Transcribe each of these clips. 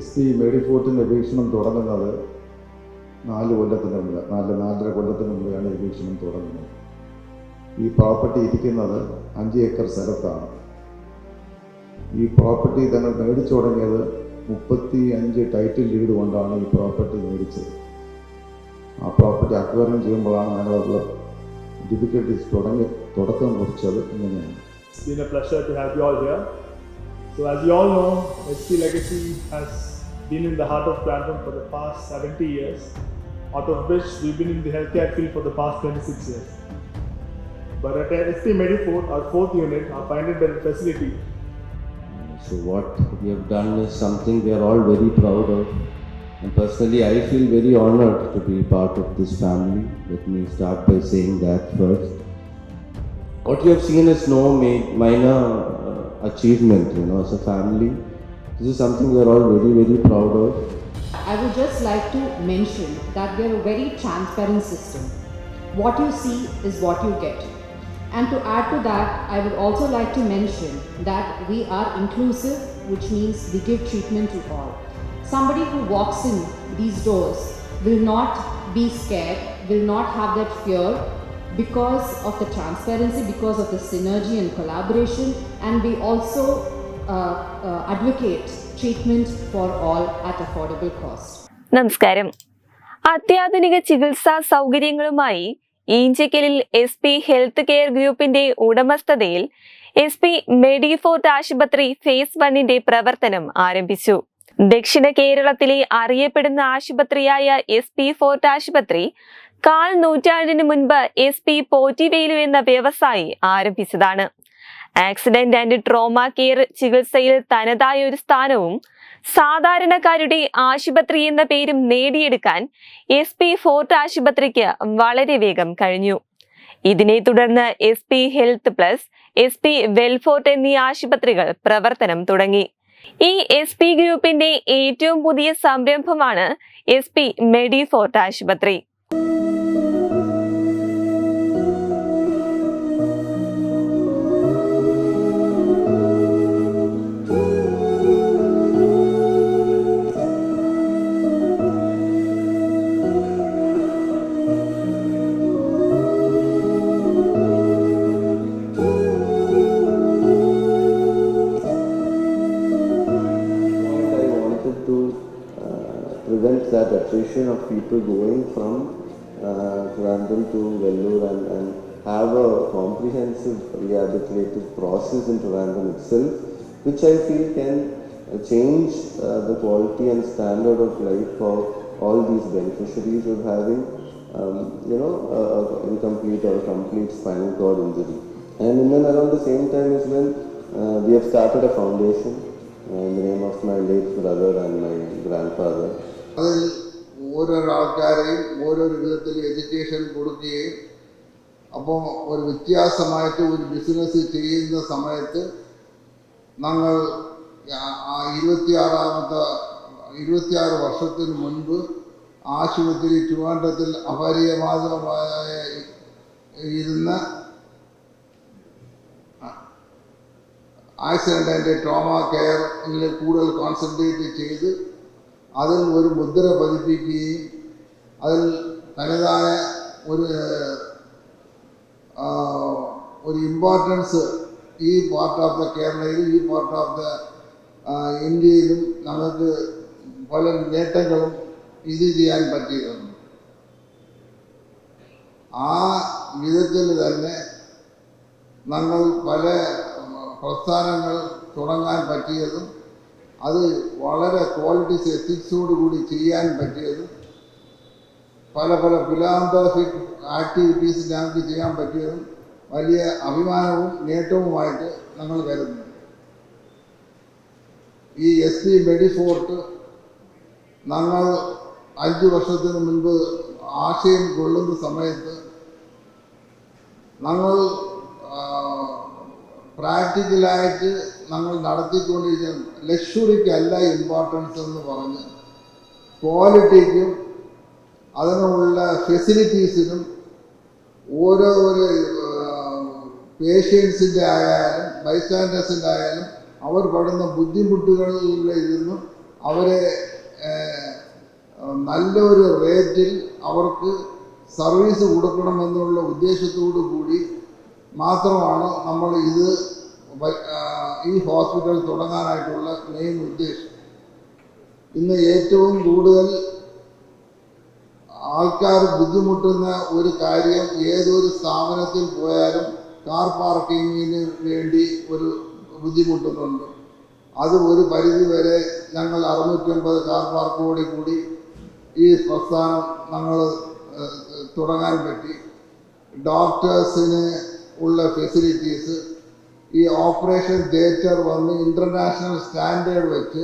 S P മേഡിഫോർട്ടിന്റെ വീക്ഷണം തുടങ്ങുന്നത് നാല് കൊല്ലത്തിന് മുമ്പ് നാല് നാലര കൊല്ലത്തിന് മുമ്പെയാണ് ഈ വീക്ഷണം തുടങ്ങുന്നത്. ഈ പ്രോപ്പർട്ടി ഇരിക്കുന്നത് അഞ്ച് ഏക്കർ സ്ഥലത്താണ്. ഈ പ്രോപ്പർട്ടി തങ്ങൾ മേടിച്ചു തുടങ്ങിയത് മുപ്പത്തി അഞ്ച് ടൈറ്റിൽ ലീഡ് കൊണ്ടാണ് ഈ പ്രോപ്പർട്ടി മേടിച്ചത്. ആ പ്രോപ്പർട്ടി അക്വയറിംഗ് ചെയ്യുമ്പോഴാണ് അതിനുള്ള ഡിഫിക്കൽട്ടീസ് തുടങ്ങി തുടക്കം കുറിച്ചത് ഇങ്ങനെയാണ്. It's been a pleasure to have you all here. So, as you all know, SC Legacy has been in the heart of Grantham for the past 70 years, out of which we've been in the healthcare field for the past 26 years. But at SP Medifort, our fourth unit, our final bed facility, So what we have done is something we are all very proud of. And personally, I feel very honored to be part of this family. Let me start by saying that first. What you have seen is no minor uh, achievement, you know, as a family. This is something we are all very, very proud of. I would just like to mention that we are a very transparent system. What you see is what you get. And to add to that, I would also like to mention that we are inclusive, which means we give treatment to all. Somebody who walks in these doors will not be scared, will not have that fear because of the transparency, because of the synergy and collaboration, and we also uh, treatment advocate all at affordable cost. നമസ്കാരം. അത്യാധുനിക ചികിത്സാ സൗകര്യങ്ങളുമായി ഈഞ്ചക്കലിൽ S P health care ഗ്രൂപ്പിന്റെ ഉടമസ്ഥതയിൽ S P Medifort ആശുപത്രി face വണ്ണിന്റെ പ്രവർത്തനം ആരംഭിച്ചു. ദക്ഷിണ കേരളത്തിലെ അറിയപ്പെടുന്ന ആശുപത്രിയായ എസ് പി ഫോർട്ട് ആശുപത്രി കാൽ നൂറ്റാണ്ടിന് മുൻപ് എസ് പി പോറ്റിവേലു എന്ന വ്യവസായി ആരംഭിച്ചതാണ്. ആക്സിഡന്റ് ആൻഡ് ട്രോമ കെയർ ചികിത്സയിൽ തനതായ ഒരു സ്ഥാനവും സാധാരണക്കാരുടെ ആശുപത്രി എന്ന പേരും നേടിയെടുക്കാൻ എസ് പി ഫോർട്ട് ആശുപത്രിക്ക് വളരെ വേഗം കഴിഞ്ഞു. ഇതിനെ തുടർന്ന് S P health plus S P Wellfort എന്നീ ആശുപത്രികൾ പ്രവർത്തനം തുടങ്ങി. ഈ എസ് പി ഗ്രൂപ്പിന്റെ ഏറ്റവും പുതിയ സംരംഭമാണ് എസ് പി മെഡിഫോർട്ട് ആശുപത്രി. People going from uh, Trivandrum to Vellore and, and have a comprehensive rehabilitative process in Trivandrum itself, which I feel can change uh, the quality and standard of life for all these beneficiaries of having, um, you know, a, a incomplete or a complete spinal cord injury. And and around the same time is when uh, we have started a foundation uh, in the name of my late brother and my grandfather. ഓരോരോ ആൾക്കാരെയും ഓരോരോ വിധത്തിൽ education കൊടുക്കുകയും അപ്പോൾ ഒരു വ്യത്യാസമായിട്ട് ഒരു business ചെയ്യുന്ന സമയത്ത് ഞങ്ങൾ ഇരുപത്തിയാറാമത്തെ ഇരുപത്തിയാറ് വർഷത്തിന് മുൻപ് ആശുപത്രി ട്രിവാൻഡ്രത്തിൽ അപരിയമാതമായ ഇരുന്ന ആക്സിഡന്റ് ട്രോമ കെയറിൽ കൂടുതൽ കോൺസെൻട്രേറ്റ് ചെയ്ത് അതിൽ ഒരു മുദ്ര പതിപ്പിക്കുകയും അതിൽ തനതായ ഒരു ആ, ഒരു ഇമ്പോർട്ടൻസ് ഈ പാർട്ട് ഓഫ് ദ കേരളയിലും ഈ പാർട്ട് ഓഫ് ദ ഇന്ത്യയിലും നമുക്ക് പല നേട്ടങ്ങളും ഇത് ചെയ്യാൻ പറ്റിയിട്ടുണ്ട്. ആ വിധത്തിൽ തന്നെ ഞങ്ങൾ പല ഉം, പ്രസ്ഥാനങ്ങൾ തുടങ്ങാൻ പറ്റിയതും അത് വളരെ ക്വാളിറ്റീസ് എത്തിക്സോട് കൂടി ചെയ്യാൻ പറ്റിയതും പല പല ഫിലാന്തോഫിക് ആക്ടിവിറ്റീസ് ഞങ്ങൾക്ക് ചെയ്യാൻ പറ്റിയതും വലിയ അഭിമാനവും നേട്ടവുമായിട്ട് ഞങ്ങൾ കരുതുന്നു ഈ എസ് പി മെഡിഫോർട്ട് ഞങ്ങൾ അഞ്ച് വർഷത്തിന് മുൻപ് ആശയം കൊള്ളുന്ന സമയത്ത് ഞങ്ങൾ പ്രാക്ടിക്കലായിട്ട് ഞങ്ങൾ നടത്തിക്കൊണ്ടിരിക്കുന്ന ലക്ഷറിക്കല്ല ഇമ്പോർട്ടൻസ് എന്ന് പറഞ്ഞ് ക്വാളിറ്റിക്കും അതിനുള്ള ഫെസിലിറ്റീസിനും ഓരോ ഒരു പേഷ്യൻസിന്റെ ആയാലും ബൈസ്റ്റാൻഡേഴ്സിന്റെ ആയാലും അവർ പെടുന്ന ബുദ്ധിമുട്ടുകളിൽ ഇരുന്ന് അവരെ നല്ലൊരു റേറ്റിൽ അവർക്ക് സർവീസ് കൊടുക്കണമെന്നുള്ള ഉദ്ദേശത്തോടു കൂടി മാത്രമാണ് നമ്മൾ ഇത് ഈ ഹോസ്പിറ്റൽ തുടങ്ങാനായിട്ടുള്ള മെയിൻ ഉദ്ദേശം. ഇന്ന് ഏറ്റവും കൂടുതൽ ആൾക്കാർ ബുദ്ധിമുട്ടുന്ന ഒരു കാര്യം ഏതൊരു സ്ഥാപനത്തിൽ പോയാലും കാർ പാർക്കിങ്ങിന് വേണ്ടി ഒരു ബുദ്ധിമുട്ടുന്നുണ്ട്. അത് ഒരു പരിധി വരെ ഞങ്ങൾ അറുന്നൂറ്റമ്പത് കാർ പാർക്കോടെ കൂടി ഈ പ്രസ്ഥാനം ഞങ്ങൾ തുടങ്ങാൻ പറ്റി. ഡോക്ടേഴ്സിന് ഉള്ള ഫെസിലിറ്റീസ് ഈ ഓപ്പറേഷൻ തിയേറ്റർ വന്ന് ഇന്റർനാഷണൽ സ്റ്റാൻഡേർഡ് വെച്ച്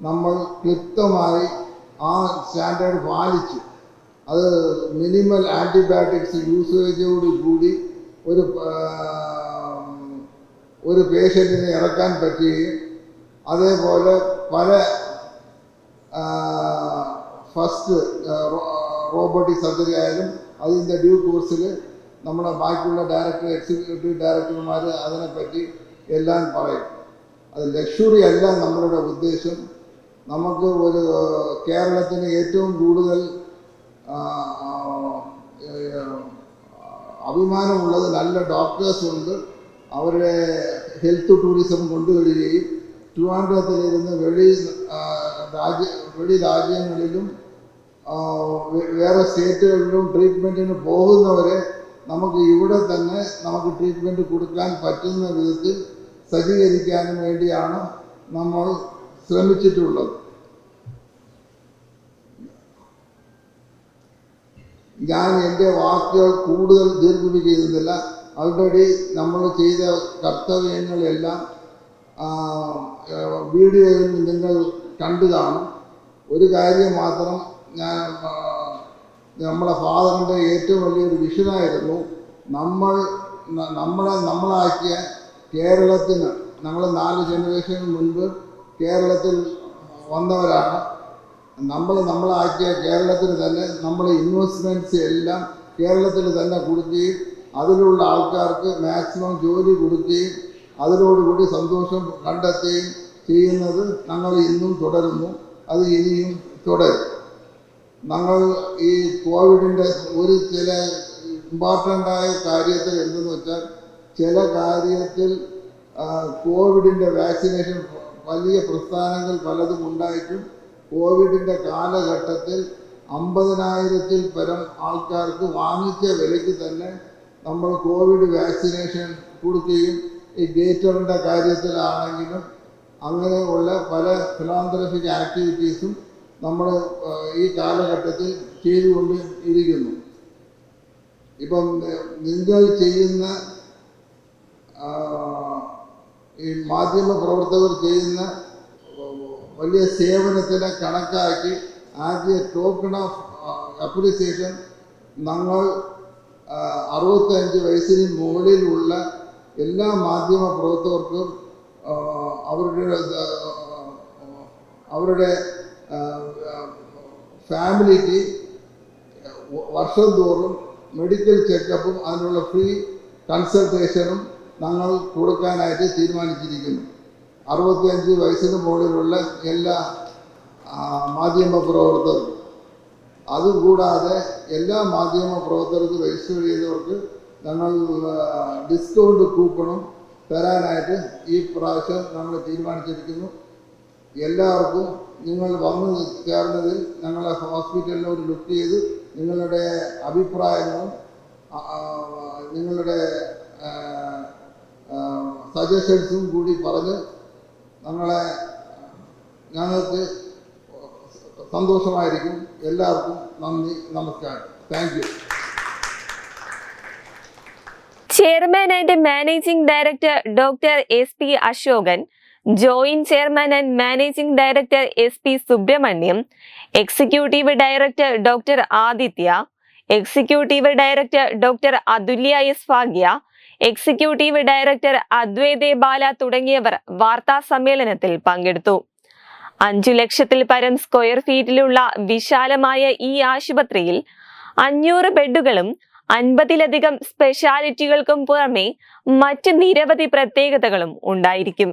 നമ്മൾ ക്ലിപ്തമായി ആ സ്റ്റാൻഡേർഡ് പാലിച്ചു. അത് മിനിമൽ ആന്റിബയോട്ടിക്സ് യൂസേജോട് കൂടി ഒരു ഒരു പേഷ്യന്റിനെ ഇറക്കാൻ പറ്റുകയും അതേപോലെ പല ഫസ്റ്റ് റോബോട്ടിക് സർജറി ആയാലും അതിന്റെ ഡ്യൂ കോഴ്സിൽ നമ്മുടെ ബാക്കിയുള്ള ഡയറക്ടർ എക്സിക്യൂട്ടീവ് ഡയറക്ടർമാർ അതിനെപ്പറ്റി എല്ലാം പറയും. അത് ലക്ഷറി അല്ല നമ്മളുടെ ഉദ്ദേശം. നമുക്ക് ഒരു കേരളത്തിന് ഏറ്റവും കൂടുതൽ അഭിമാനമുള്ളത് നല്ല ഡോക്ടേഴ്സ് ഉണ്ട്. അവരുടെ ഹെൽത്ത് ടൂറിസം കൊണ്ടുവരികയും ട്രിവാൻഡ്രത്തിലിരുന്ന് വെളി രാജ്യ വെളി രാജ്യങ്ങളിലും വേറെ സ്റ്റേറ്റുകളിലും ട്രീറ്റ്മെന്റിന് പോകുന്നവരെ നമുക്ക് ഇവിടെ തന്നെ നമുക്ക് ട്രീറ്റ്മെന്റ് കൊടുക്കാൻ പറ്റുന്ന വിധത്തിൽ സജ്ജീകരിക്കാനും വേണ്ടിയാണ് നമ്മൾ ശ്രമിച്ചിട്ടുള്ളത്. ഞാൻ എന്റെ വാക്കുകൾ കൂടുതൽ ദീർഘിപ്പിക്കുന്നില്ല ഓൾറെഡി നമ്മൾ ചെയ്ത കർത്തവ്യങ്ങളെല്ലാം വീഡിയോയിൽ നിങ്ങൾ കണ്ടു കാണും. ഒരു കാര്യം മാത്രം ഞാൻ നമ്മളെ ഫാദറിന്റെ ഏറ്റവും വലിയൊരു വിഷനായിരുന്നു നമ്മൾ നമ്മളെ നമ്മളാക്കിയ കേരളത്തിന് നമ്മൾ നാല് ജനറേഷൻ മുൻപ് കേരളത്തിൽ വന്നവരാണ്. നമ്മൾ നമ്മളാക്കിയ കേരളത്തിൽ തന്നെ നമ്മൾ ഇൻവെസ്റ്റ്മെന്റ്സ് എല്ലാം കേരളത്തിൽ തന്നെ കൊടുക്കുകയും അതിലുള്ള ആൾക്കാർക്ക് മാക്സിമം ജോലി കൊടുക്കുകയും അതിനോടുകൂടി സന്തോഷം കണ്ടെത്തുകയും ചെയ്യുന്നത് ഞങ്ങൾ ഇന്നും തുടരുന്നു. അത് ഇനിയും തുടരും. ഞങ്ങൾ ഈ കോവിഡിന്റെ ഒരു ചില ഇമ്പോർട്ടന്റ് ആയ കാര്യത്തിൽ എന്തെന്ന് വെച്ചാൽ ചില കാര്യത്തിൽ കോവിഡിന്റെ വാക്സിനേഷൻ വലിയ പ്രസ്ഥാനങ്ങൾ പലതും ഉണ്ടായിട്ടും കോവിഡിന്റെ കാലഘട്ടത്തിൽ അമ്പതിനായിരത്തിൽ പരം ആൾക്കാർക്ക് വാങ്ങിച്ച വിലയ്ക്ക് തന്നെ നമ്മൾ കോവിഡ് വാക്സിനേഷൻ കൊടുക്കുകയും ഈ ഗേറ്ററിന്റെ കാര്യത്തിലാണെങ്കിലും അങ്ങനെയുള്ള പല ഫിലാന്ത്രഫിക് ആക്ടിവിറ്റീസും നമ്മൾ ഈ കാലഘട്ടത്തിൽ ചെയ്തുകൊണ്ട് ഇരിക്കുന്നു. ഇപ്പം നിങ്ങൾ ചെയ്യുന്ന ഈ മാധ്യമ പ്രവർത്തകർ ചെയ്യുന്ന വലിയ സേവനത്തിനെ കണക്കാക്കി ആദ്യ ടോക്കൺ ഓഫ് അപ്രീസിയേഷൻ ഞങ്ങൾ അറുപത്തഞ്ച് വയസ്സിന് മുകളിലുള്ള എല്ലാ മാധ്യമ പ്രവർത്തകർക്കും അവരുടെ അവരുടെ ഫാമിലിക്ക് വർഷം തോറും മെഡിക്കൽ ചെക്കപ്പും അതിനുള്ള ഫ്രീ കൺസൾട്ടേഷനും ഞങ്ങൾ കൊടുക്കാനായിട്ട് തീരുമാനിച്ചിരിക്കുന്നു. അറുപത്തിയഞ്ച് വയസ്സിന് മുകളിലുള്ള എല്ലാ മാധ്യമ പ്രവർത്തകർക്കും. അതുകൂടാതെ എല്ലാ മാധ്യമ പ്രവർത്തകർക്കും രജിസ്റ്റർ ചെയ്തവർക്ക് ഞങ്ങൾ ഡിസ്കൗണ്ട് കൂപ്പണും തരാനായിട്ട് ഈ പ്രാവശ്യം നമ്മൾ തീരുമാനിച്ചിരിക്കുന്നു. എല്ലാവർക്കും നിങ്ങൾ വന്നു ചേർന്നതിൽ ഞങ്ങളെ ഹോസ്പിറ്റലിൽ ഒരു ലുക്ക് ചെയ്ത്. നിങ്ങളുടെ അഭിപ്രായങ്ങളും നിങ്ങളുടെ സജഷൻസും കൂടി പറഞ്ഞ് ഞങ്ങളെ ഞങ്ങൾക്ക് സന്തോഷമായിരിക്കും. എല്ലാവർക്കും നന്ദി നമസ്കാരം. Thank you chairman and managing director doctor S P Ashokan joint chairman and managing director S P Subrahmanyam executive director doctor Aditya executive director doctor Athulya S Bhagya executive director അദ്വൈതേ Bala തുടങ്ങിയവർ വാർത്താ സമ്മേളനത്തിൽ പങ്കെടുത്തു. അഞ്ചു ലക്ഷത്തിൽ പരം സ്ക്വയർ ഫീറ്റിലുള്ള വിശാലമായ ഈ ആശുപത്രിയിൽ അഞ്ഞൂറ് ബെഡുകളും അൻപതിലധികം സ്പെഷ്യാലിറ്റികൾക്കും പുറമെ മറ്റ് നിരവധി പ്രത്യേകതകളും ഉണ്ടായിരിക്കും.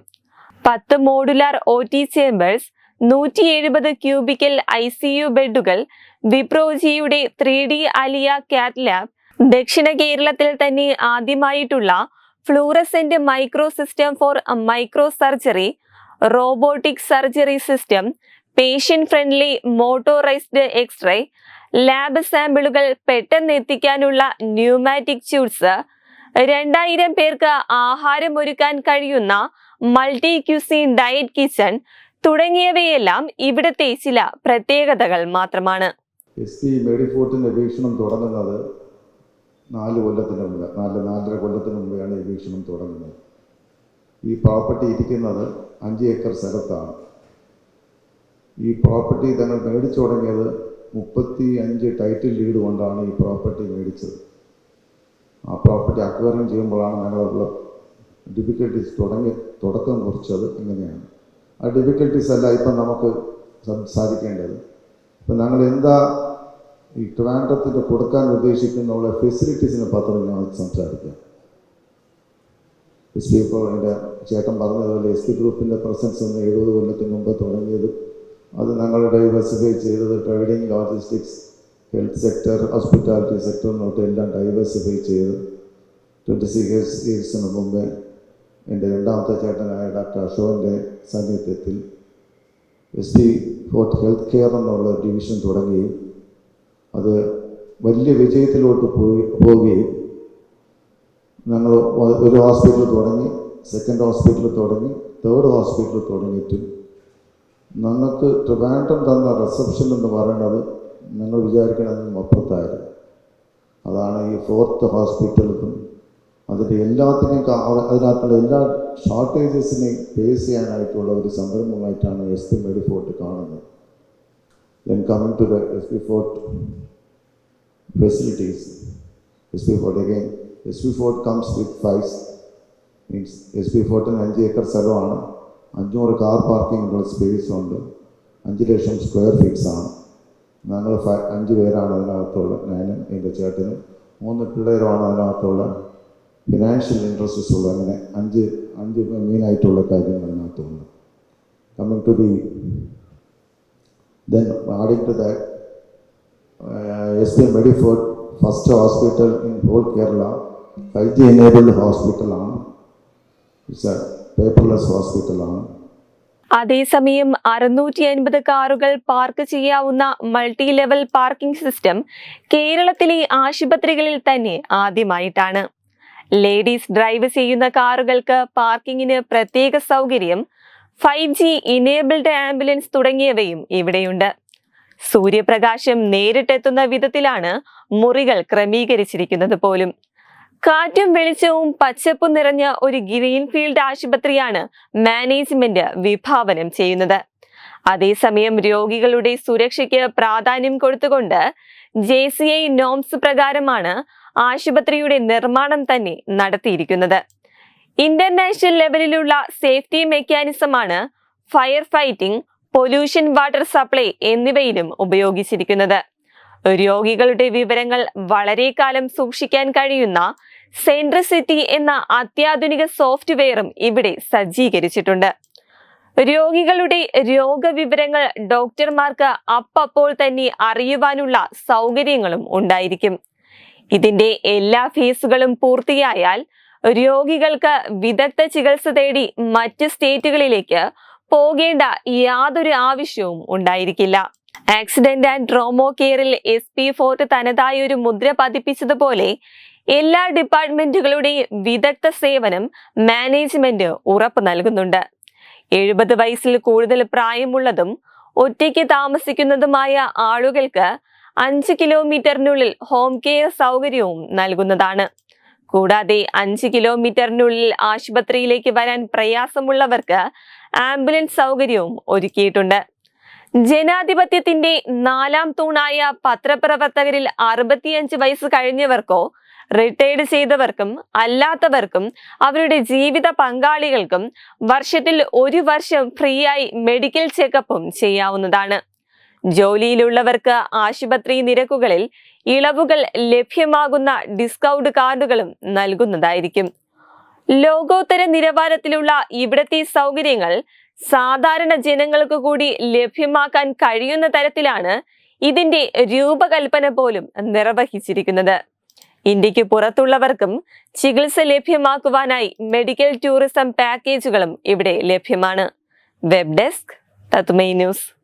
പത്ത് മോഡുലാർ ഒ ടി ചേംബേഴ്സ് നൂറ്റി എഴുപത് ക്യൂബിക്കൽ ഐ സി യു ബെഡുകൾ വിപ്രോജിയുടെ ത്രീ ഡി അലിയ കാറ്റ് ലാബ് ദക്ഷിണ കേരളത്തിൽ തന്നെ ആദ്യമായിട്ടുള്ള fluorescent micro system for micro surgery robotic surgery system patient friendly motorised X ray lab സാമ്പിളുകൾ പെട്ടെന്ന് എത്തിക്കാനുള്ള ന്യൂമാറ്റിക് ചൂട്സ് രണ്ടായിരം പേർക്ക് ആഹാരം ഒരുക്കാൻ കഴിയുന്ന മൾട്ടി ക്യൂസിൻ ഡയറ്റ് കിച്ചൺ തുടങ്ങിയവയെല്ലാം ഇവിടുത്തെ ചില പ്രത്യേകതകൾ മാത്രമാണ്. വീക്ഷണം തുടങ്ങുന്നത് നാല് കൊല്ലത്തിന് മുമ്പ് നാല് നാലര കൊല്ലത്തിന് മുമ്പെയാണ് ഈ വീക്ഷണം തുടങ്ങുന്നത്. ഈ പ്രോപ്പർട്ടി ഇരിക്കുന്നത് അഞ്ച് ഏക്കർ സ്ഥലത്താണ്. ഈ പ്രോപ്പർട്ടി തങ്ങൾ മേടിച്ചു തുടങ്ങിയത് മുപ്പത്തി അഞ്ച് ടൈറ്റിൽ ലീഡ് കൊണ്ടാണ് ഈ പ്രോപ്പർട്ടി മേടിച്ചത്. ആ പ്രോപ്പർട്ടി അക്വയറിങ് ചെയ്യുമ്പോഴാണ് ഞങ്ങളുള്ള ഡിഫിക്കൽട്ടീസ് തുടങ്ങി തുടക്കം കുറിച്ചത് എങ്ങനെയാണ് ആ ഡിഫിക്കൽട്ടീസ് അല്ല ഇപ്പം നമുക്ക് സംസാരിക്കേണ്ടത്. ഇപ്പം ഞങ്ങൾ എന്താ ഈ ട്രിവാൻഡ്രത്തിന് കൊടുക്കാൻ ഉദ്ദേശിക്കുന്ന ഉള്ള ഫെസിലിറ്റീസിനെ പത്രം ഞങ്ങൾ സംസാരിക്കാം. എസ് പി ഇപ്പോൾ എന്റെ ചേട്ടൻ പറഞ്ഞതുപോലെ എസ് പി ഗ്രൂപ്പിന്റെ പ്രസൻസ് ഒന്ന് എഴുപത് കൊല്ലത്തിന് മുമ്പ് തുടങ്ങിയത്. അത് ഞങ്ങൾ ഡൈവേഴ്സിഫൈ ചെയ്തത് trading logistics health sector hospitality എന്നൊക്കെ എല്ലാം ഡൈവേഴ്സിഫൈ ചെയ്ത് ട്വന്റി സിക്സ് ഇയേഴ്സിന് മുമ്പേ എന്റെ രണ്ടാമത്തെ ചേട്ടനായ ഡോക്ടർ അശോകന്റെ സാന്നിധ്യത്തിൽ S P Fort health care എന്നുള്ള ഡിവിഷൻ തുടങ്ങുകയും അത് വലിയ വിജയത്തിലോട്ട് പോയി പോവുകയും ഞങ്ങൾ ഒരു ഹോസ്പിറ്റൽ തുടങ്ങി സെക്കൻഡ് ഹോസ്പിറ്റൽ തുടങ്ങി തേർഡ് ഹോസ്പിറ്റൽ തുടങ്ങിയിട്ടും ഞങ്ങൾക്ക് ട്രിവാൻഡ്രം തന്ന റിസപ്ഷൻ എന്ന് പറയുന്നത് ഞങ്ങൾ വിചാരിക്കണതിനും അപ്പുറത്തായിരുന്നു. അതാണ് ഈ ഫോർത്ത് ഹോസ്പിറ്റലും അതിന്റെ എല്ലാത്തിനെയും അതിനകത്തുള്ള എല്ലാ ഷോർട്ടേജസിനെയും ഫേസ് ചെയ്യാനായിട്ടുള്ള ഒരു സംരംഭമായിട്ടാണ് എസ് പി മെഡിഫോർട്ട് കാണുന്നത്. Then coming to the S P Fort facilities S P Fort again S P Fort comes with five means S P ഫോർട്ടിന് അഞ്ച് ഏക്കർ സ്ഥലമാണ്. അഞ്ഞൂറ് കാർ പാർക്കിങ്ങിനുള്ള സ്പേസ് ഉണ്ട്. അഞ്ച് ലക്ഷം സ്ക്വയർ ഫീറ്റ്സ് ആണ്. ഞങ്ങൾ ഫൈ അഞ്ച് പേരാണ് അതിനകത്തുള്ള ഞാനും എന്റെ ചേട്ടനും. മൂന്ന് പിള്ളേരുമാണ് അതിനകത്തുള്ള ഫിനാൻഷ്യൽ ഇൻട്രസ്റ്റസ് ഉള്ള അങ്ങനെ അഞ്ച് അഞ്ച് മെയിനായിട്ടുള്ള കാര്യങ്ങൾ അതിനകത്തുണ്ട് coming to the then adding to that S P Medifort first hospital in whole Kerala five G enabled ഹോസ്പിറ്റലാണ് പേപ്പർലെസ് ഹോസ്പിറ്റലാണ് അതേസമയം അറുന്നൂറ്റി അൻപത് കാറുകൾ പാർക്ക് ചെയ്യാവുന്ന മൾട്ടി ലെവൽ പാർക്കിംഗ് സിസ്റ്റം കേരളത്തിലെ ആശുപത്രികളിൽ തന്നെ ആദ്യമായിട്ടാണ്. ലേഡീസ് ഡ്രൈവ് ചെയ്യുന്ന കാറുകൾക്ക് പാർക്കിങ്ങിന് പ്രത്യേക സൗകര്യം ഫൈവ് ജി ഇനേബിൾഡ് ആംബുലൻസ് തുടങ്ങിയവയും ഇവിടെയുണ്ട്. സൂര്യപ്രകാശം നേരിട്ടെത്തുന്ന വിധത്തിലാണ് മുറികൾ ക്രമീകരിച്ചിരിക്കുന്നത് പോലും. കാറ്റും വെളിച്ചവും പച്ചപ്പും നിറഞ്ഞ ഒരു ഗ്രീൻഫീൽഡ് ആശുപത്രിയാണ് മാനേജ്മെന്റ് വിഭാവനം ചെയ്യുന്നത്. അതേസമയം രോഗികളുടെ സുരക്ഷയ്ക്ക് പ്രാധാന്യം കൊടുത്തുകൊണ്ട് ജെ സി ഐ നോംസ് പ്രകാരമാണ് ആശുപത്രിയുടെ നിർമ്മാണം തന്നെ നടത്തിയിരിക്കുന്നത്. ഇന്റർനാഷണൽ ലെവലിലുള്ള safety മെക്കാനിസമാണ് fire fighting pollution water supply എന്നിവയിലും ഉപയോഗിച്ചിരിക്കുന്നത്. രോഗികളുടെ വിവരങ്ങൾ വളരെ കാലം സൂക്ഷിക്കാൻ കഴിയുന്ന സെൻട്രസിറ്റി എന്ന അത്യാധുനിക സോഫ്റ്റ്വെയറും ഇവിടെ സജ്ജീകരിച്ചിട്ടുണ്ട്. രോഗികളുടെ രോഗവിവരങ്ങൾ ഡോക്ടർമാർക്ക് അപ്പപ്പോൾ തന്നെ അറിയുവാനുള്ള സൗകര്യങ്ങളും ഉണ്ടായിരിക്കും. ഇതിന്റെ എല്ലാ ഫീസുകളും പൂർത്തിയായാൽ രോഗികൾക്ക് വിദഗ്ധ ചികിത്സ തേടി മറ്റ് സ്റ്റേറ്റുകളിലേക്ക് പോകേണ്ട യാതൊരു ആവശ്യവും ഉണ്ടായിരിക്കില്ല. ആക്സിഡന്റ് ആൻഡ് ട്രോമോ കെയറിൽ എസ് പി ഫോർട്ട് തനതായ ഒരു മുദ്ര പതിപ്പിച്ചതുപോലെ എല്ലാ ഡിപ്പാർട്ട്മെന്റുകളുടെയും വിദഗ്ധ സേവനം മാനേജ്മെന്റ് ഉറപ്പ് നൽകുന്നുണ്ട്. എഴുപത് വയസ്സിൽ കൂടുതൽ പ്രായമുള്ളതും ഒറ്റയ്ക്ക് താമസിക്കുന്നതുമായ ആളുകൾക്ക് അഞ്ച് കിലോമീറ്ററിനുള്ളിൽ ഹോം കെയർ സൗകര്യവും നൽകുന്നതാണ്. കൂടാതെ അഞ്ച് കിലോമീറ്ററിനുള്ളിൽ ആശുപത്രിയിലേക്ക് വരാൻ പ്രയാസമുള്ളവർക്ക് ആംബുലൻസ് സൗകര്യവും ഒരുക്കിയിട്ടുണ്ട്. ജനാധിപത്യത്തിന്റെ നാലാം തൂണായ പത്രപ്രവർത്തകരിൽ അറുപത്തിയഞ്ച് വയസ്സ് കഴിഞ്ഞവർക്കോ റിട്ടയർഡ് ചെയ്തവർക്കും അല്ലാത്തവർക്കും അവരുടെ ജീവിത പങ്കാളികൾക്കും വർഷത്തിൽ ഒരു വർഷം ഫ്രീയായി മെഡിക്കൽ ചെക്കപ്പും ചെയ്യാവുന്നതാണ്. ജോലിയിലുള്ളവർക്ക് ആശുപത്രി നിരക്കുകളിൽ ഇളവുകൾ ലഭ്യമാകുന്ന ഡിസ്കൗണ്ട് കാർഡുകളും നൽകുന്നതായിരിക്കും. ലോകോത്തര നിലവാരത്തിലുള്ള ഇവിടത്തെ സൗകര്യങ്ങൾ സാധാരണ ജനങ്ങൾക്ക് കൂടി ലഭ്യമാക്കാൻ കഴിയുന്ന തരത്തിലാണ് ഇതിന്റെ രൂപകൽപ്പന പോലും നിർവഹിച്ചിരിക്കുന്നത്. ഇന്ത്യയ്ക്ക് പുറത്തുള്ളവർക്കും ചികിത്സ ലഭ്യമാക്കുവാനായി മെഡിക്കൽ ടൂറിസം പാക്കേജുകളും ഇവിടെ ലഭ്യമാണ്. വെബ് ഡെസ്ക് തത്മൈ ന്യൂസ്.